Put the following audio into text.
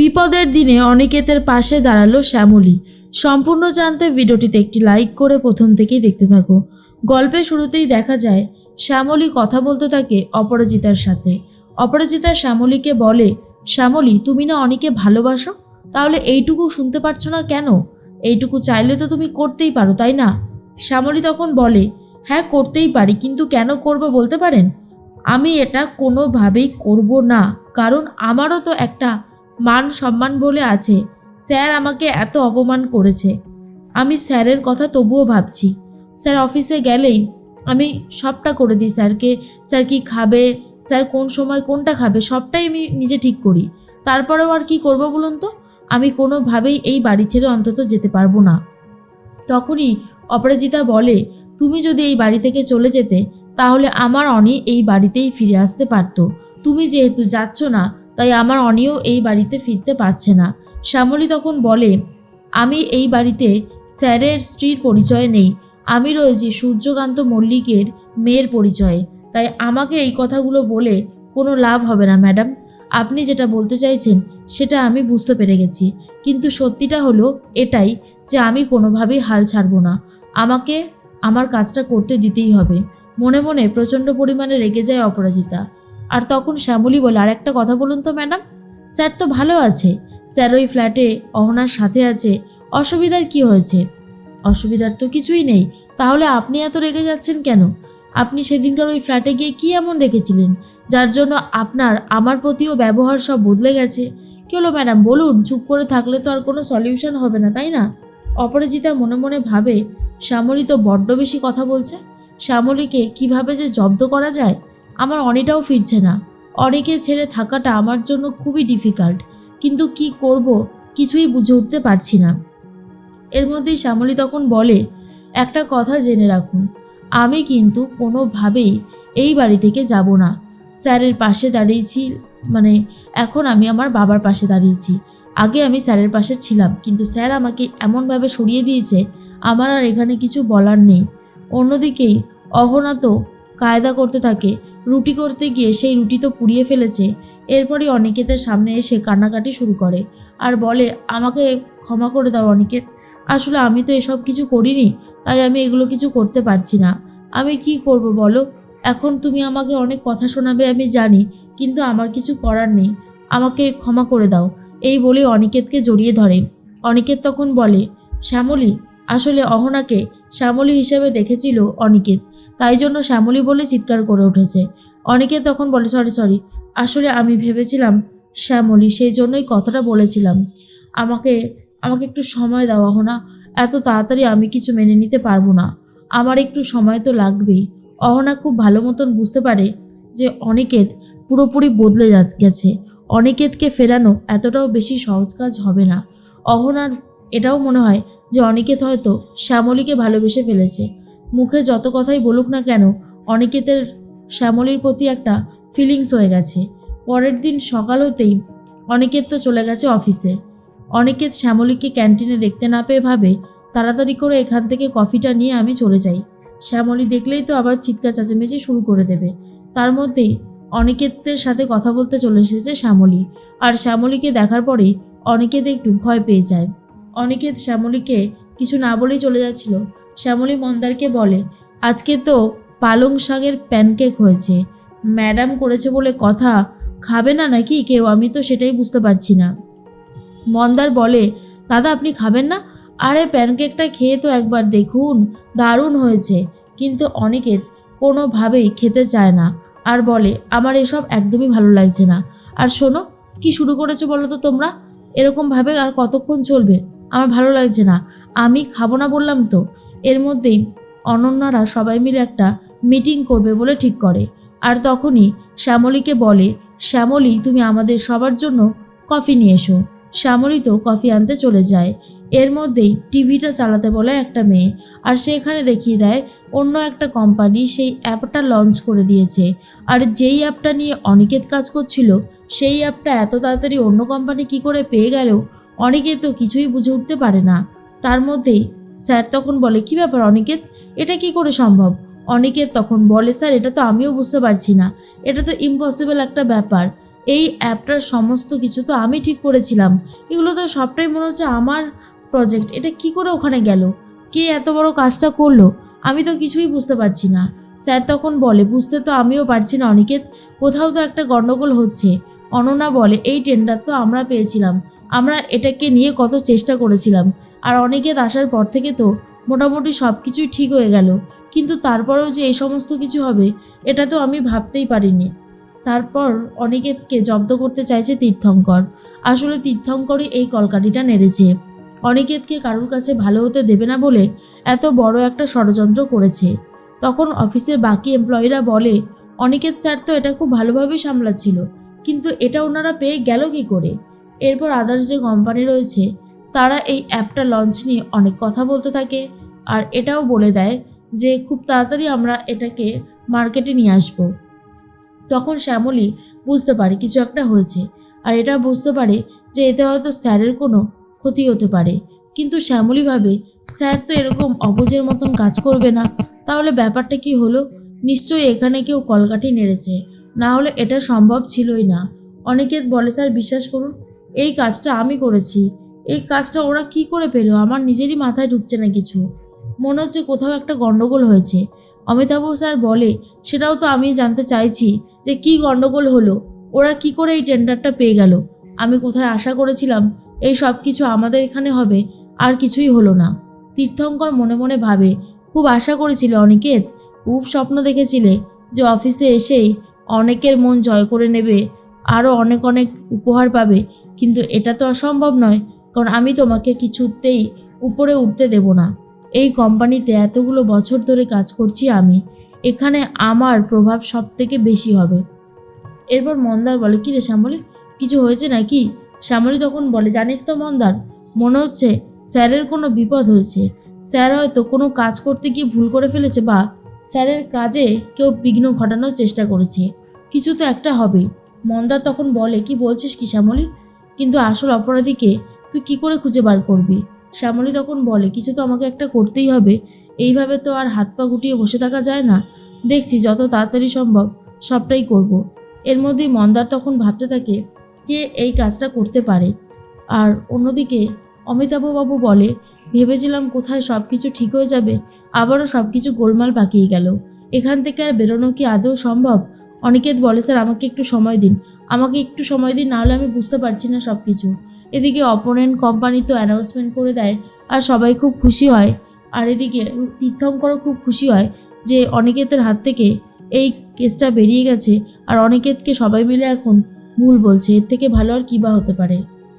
বিপদের দিনে অনিকেতের পাশে দাঁড়াল শ্যামলী। সম্পূর্ণ জানতে ভিডিওটিতে একটি লাইক করে প্রথম থেকেই দেখতে থাকো। গল্পের শুরুতেই দেখা যায়, শ্যামলী কথা বলতে থাকে অপরাজিতার সাথে। অপরাজিতা শ্যামলীকে বলে, শ্যামলী, তুমি না অনেকে ভালোবাসো? তাহলে এইটুকু শুনতে পারছ না কেন? এইটুকু চাইলে তো তুমি করতেই পারো, তাই না? শ্যামলী তখন বলে হ্যাঁ করতেই পারি, কিন্তু কেন করব বলতে পারেন? আমি এটা কোনোভাবেই করব না, কারণ আমারও তো একটা মান সম্মান বলে আছে। স্যার আমাকে এত অপমান করেছে। আমি স্যারের কথা তবুও ভাবছি। স্যার অফিসে গেলেই আমি সবটা করে দিই স্যারকে। স্যার কি খাবে? স্যার কোন সময় কোনটা খাবে? সবটাই আমি নিজে ঠিক করি। তারপরেও আর কি করব বলুন তো? আমি কোনোভাবেই এই বাড়ি ছেড়ে অন্তত যেতে পারব না। তখনই অপরাজিতা বলে, তুমি যদি এই বাড়ি থেকে চলে যেতে, তাহলে আমার অনি এই বাড়িতেই ফিরে আসতে পারতো। তুমি যেহেতু যাচ্ছ না তাই আমার অনিও এই বাড়িতে ফিরতে পারছে না। শ্যামলী তখন বলে, আমি এই বাড়িতে স্যারের স্ত্রীর পরিচয় নেই। আমি রয়েছি সূর্যকান্ত মল্লিকের মেয়ের পরিচয়ে। তাই আমাকে এই কথাগুলো বলে কোনো লাভ হবে না, ম্যাডাম। আপনি যেটা বলতে চাইছেন, সেটা আমি বুঝতে পেরে গেছি। কিন্তু সত্যিটা হলো এটাই যে আমি কোনোভাবেই হাল ছাড়বো না। আমাকে আমার কাজটা করতে দিতেই হবে। মনে মনে প্রচণ্ড পরিমাণে রেগে যায় অপরাজিতা। আর তখন শ্যামলী বলে, আর একটা কথা বলুন তো, ম্যাডাম। স্যার তো ভালো আছে। স্যার ওই ফ্ল্যাটে অহনার সাথে আছে। অসুবিধার কি হয়েছে? অসুবিধার তো কিছুই নেই। তাহলে আপনি এত রেগে যাচ্ছেন কেন? আপনি সেদিনকার ওই ফ্ল্যাটে গিয়ে কি এমন রেখেছিলেন যার জন্য আপনার, আমার প্রতিও ব্যবহার সব বদলে গেছে। কি হলো, ম্যাডাম? বলুন, চুপ করে থাকলে তো আর কোনো সলিউশন হবে না, তাই না? অপরাজিতা মনে মনে ভাবে, শ্যামলী তো বড্ড বেশি কথা বলছে। শ্যামলীকে কীভাবে যে জব্দ করা যায়? আমার অনিটাও ফিরছে না। অনেকে ছেড়ে থাকাটা আমার জন্য খুবই ডিফিকাল্ট কিন্তু কি করব কিছুই বুঝে উঠতে পারছি না। এর মধ্যেই শ্যামলী তখন বলে, একটা কথা জেনে রাখুন, আমি কিন্তু কোনোভাবেই এই বাড়ি থেকে যাব না। স্যারের পাশে দাঁড়িয়েছি মানে এখন আমি আমার বাবার পাশে দাঁড়িয়েছি। আগে আমি স্যারের পাশে ছিলাম, কিন্তু স্যার আমাকে এমনভাবে সরিয়ে দিয়েছে, আমার আর এখানে কিছু বলার নেই। অন্যদিকেই অহনা তো কায়দা করতে থাকে রুটি করতে গিয়ে সেই রুটি তো পুড়িয়ে ফেলেছে। এরপরই অনিকেতের সামনে এসে কান্নাকাটি শুরু করে আর বলে, আমাকে ক্ষমা করে দাও অনিকেত। আসলে আমি তো এসব কিছু করিনি, তাই আমি এগুলো কিছু করতে পারছি না। আমি কি করব বলো? এখন তুমি আমাকে অনেক কথা শোনাবে, আমি জানি, কিন্তু আমার কিছু করার নেই। আমাকে ক্ষমা করে দাও। এই বলে অনিকেতকে জড়িয়ে ধরে। অনিকেত তখন বলে, শ্যামলী, আসলে অহনাকে শ্যামলী হিসেবে দেখেছিল অনিকেত। তাই জন্য শ্যামলী বলে চিৎকার করে উঠেছে। অনিকেত তখন বলে, সরি সরি। আসলে আমি ভেবেছিলাম শ্যামলী সেই জন্যই কথাটা বলেছিলাম। আমাকে আমাকে একটু সময় দাও, অহনা। এত তাড়াতাড়ি আমি কিছু মেনে নিতে পারব না। আমার একটু সময় তো লাগবেই। অহনা খুব ভালো মতন বুঝতে পারে যে অনিকেত পুরোপুরি বদলে যা- গেছে। অনিকেতকে ফেরানো এতটাও বেশি সহজ কাজ হবে না। অহনার এটাও মনে হয় যে অনিকেত হয়তো শ্যামলীকে ভালোবেসে ফেলেছে। মুখে যত কথাই বলুক না কেন, অনিকেতের শ্যামলীর প্রতি একটা ফিলিংস হয়ে গেছে। পরের দিন সকাল হতেই অনিকেত তো চলে গেছে অফিসে অনিকেত শ্যামলীকে ক্যান্টিনে দেখতে না পেয়ে ভাবে, তাড়াতাড়ি করে এখান থেকে কফিটা নিয়ে আমি চলে যাই। শ্যামলী দেখলেই তো আবার চিৎকার চেঁচামেচি শুরু করে দেবে। তার মধ্যেই অনিকেতের সাথে কথা বলতে চলে এসেছে শ্যামলী। আর শ্যামলীকে দেখার পরেই অনিকেত একটু ভয় পেয়ে যায়। অনিকেত শ্যামলীকে কিছু না বলেই চলে যাচ্ছিল। শ্যামলী মন্দারকে বলে, আজকে তো পালং শাকের প্যানকেক হয়েছে। ম্যাডাম করেছে বলে কথা, খাবে না নাকি কেউ? আমি তো সেটাই বুঝতে পারছি না। মন্দার বলে, দাদা, আপনি খাবেন না? আরে, প্যানকেকটা খেয়ে তো একবার দেখুন, দারুণ হয়েছে। কিন্তু অনিকেত কোনোভাবেই খেতে চায় না আর বলে, আমার এসব একদমই ভালো লাগছে না। আর শোনো, কি শুরু করেছ বলো তো তোমরা? এরকমভাবে আর কতক্ষণ চলবে? আমার ভালো লাগছে না। আমি খাব না বললাম তো। এর মধ্যেই অনন্যারা সবাই মিলে একটা মিটিং করবে বলে ঠিক করে। আর তখনই শ্যামলীকে বলে, শ্যামলী, তুমি আমাদের সবার জন্য কফি নিয়ে এসো। শ্যামলী তো কফি আনতে চলে যায়। এর মধ্যেই টিভিটা চালাতে বলে একটা মেয়ে আর সেখানে দেখিয়ে দেয় অন্য একটা কোম্পানি সেই অ্যাপটা লঞ্চ করে দিয়েছে। আর যেই অ্যাপটা নিয়ে অনিকেত কাজ করছিল, সেই অ্যাপটা এত তাড়াতাড়ি অন্য কোম্পানি কি করে পেয়ে গেল অনিকেত তো কিছুই বুঝে উঠতে পারে না। তার মধ্যেই স্যার তখন বলে, কি ব্যাপার অনিকেত? এটা কি করে সম্ভব? অনিকেত তখন বলে, স্যার, এটা তো আমিও বুঝতে পারছি না। এটা তো ইম্পসিবল একটা ব্যাপার। এই অ্যাপটার সমস্ত কিছু তো আমি ঠিক করেছিলাম। এগুলো তো সবটাই মনে হচ্ছে আমার প্রজেক্ট এটা কি করে ওখানে গেল? কে এত বড় কাজটা করল? আমি তো কিছুই বুঝতে পারছি না। স্যার তখন বলে, বুঝতে তো আমিও পারছি না অনিকেত। কোথাও তো একটা গণ্ডগোল হচ্ছে। অননা বলে, এই টেন্ডার তো আমরা পেয়েছিলাম। আমরা এটাকে নিয়ে কত চেষ্টা করেছিলাম। আর অনিকেত আসার পর থেকে তো মোটামুটি সব কিছুই ঠিক হয়ে গেল। কিন্তু তারপরেও যে এই সমস্ত কিছু হবে, এটা তো আমি ভাবতেই পারিনি। তারপর অনিকেতকে জব্দ করতে চাইছে তীর্থঙ্কর। আসলে তীর্থঙ্করই এই কলকাঠিটা নেড়েছে। অনিকেতকে কারোর কাছে ভালো হতে দেবে না বলে এত বড় একটা ষড়যন্ত্র করেছে। তখন অফিসের বাকি এমপ্লয়িরা বলে, অনিকেত স্যার তো এটা খুব ভালোভাবেই সামলাচ্ছিল, কিন্তু এটা ওনারা পেয়ে গেল কি করে? এরপর আদার্স যে কোম্পানি রয়েছে তারা এই অ্যাপটা লঞ্চ নিয়ে অনেক কথা বলতে থাকে আর এটাও বলে দেয় যে খুব তাড়াতাড়ি আমরা এটাকে মার্কেটে নিয়ে আসব। তখন শ্যামলী বুঝতে পারে কিছু একটা হয়েছে আর এটা বুঝতে পারে যে এতে হয়তো স্যারের কোনো ক্ষতি হতে পারে। কিন্তু শ্যামলী ভাবে, স্যার তো এরকম অবুজের মতন কাজ করবে না। তাহলে ব্যাপারটা কি হলো? নিশ্চয়ই এখানে কেউ কলকাঠি নেড়েছে। না হলে এটা সম্ভব ছিলই না। অনেকে বলে, স্যার, বিশ্বাস করুন, এই কাজটা আমি করেছি। এই কাজটা ওরা কি করে পেল? আমার নিজেরই মাথায় ঢুকছে না কিছু। মনে হচ্ছে কোথাও একটা গণ্ডগোল হয়েছে। অমিতাভ স্যার বলে, সেটাও তো আমি জানতে চাইছি যে কি গন্ডগোল হলো। ওরা কি করে এই টেন্ডারটা পেয়ে গেল? আমি কোথায় আশা করেছিলাম এই সব কিছু আমাদের এখানে হবে, আর কিছুই হলো না। তীর্থঙ্কর মনে মনে ভাবে, খুব আশা করেছিলে অনিকেত? খুব স্বপ্ন দেখেছিলে যে অফিসে এসেই অনেকের মন জয় করে নেবে আরও অনেক অনেক উপহার পাবে। কিন্তু এটা তো অসম্ভব নয়। কারণ আমি তোমাকে কিছুতেই উপরে উঠতে দেব না। এই কোম্পানিতে এতগুলো বছর ধরে কাজ করছি আমি, এখানে আমার প্রভাব সব থেকে বেশি হবে। এরপর মন্দার বলে, কি রে শ্যামলী, কিছু হয়েছে নাকি? শ্যামলী তখন বলে, জানিস তো মন্দার, মনে হচ্ছে স্যারের কোনো বিপদ হয়েছে। স্যার হয়তো কোনো কাজ করতে গিয়ে ভুল করে ফেলেছে বা স্যারের কাজে কেউ বিঘ্ন ঘটানোর চেষ্টা করেছে। কিছু তো একটা হবে। মন্দার তখন বলে, কি বলছিস কি শ্যামলী? কিন্তু আসল অপরাধীকে তুই কি করে খুঁজে বার করবি? শ্যামলী তখন বলে, কিছু তো আমাকে একটা করতেই হবে। এইভাবে তো আর হাত পা গুটিয়ে বসে থাকা যায় না। দেখছি, যত তাড়াতাড়ি সম্ভব সবটাই করব। এর মধ্যেই মন্দার তখন ভাবতে থাকে যে এই কাজটা করতে পারে। আর অন্যদিকে অমিতাভবাবু বলে, ভেবেছিলাম কোথায় সব কিছু ঠিক হয়ে যাবে, আবারও সব কিছু গোলমাল পাকিয়ে গেল। এখান থেকে আর বেরোনো কি আদৌ সম্ভব? অনিকেত বলে, স্যার, আমাকে একটু সময় দিন। আমাকে একটু সময় দিন, নাহলে আমি বুঝতে পারছি না সব কিছু এদিকে অপোনেন্ট কোম্পানি তো অ্যানাউন্সমেন্ট করে দেয় আর সবাই খুব খুশি হয়। আর এদিকে তীর্থঙ্করও খুব খুশি হয় যে অনিকেতের হাত থেকে এই কেসটা বেরিয়ে গেছে। আর অনিকেতকে সবাই মিলে এখন ভুল বলছে। এর থেকে ভালো আর কী বা হতে পারে?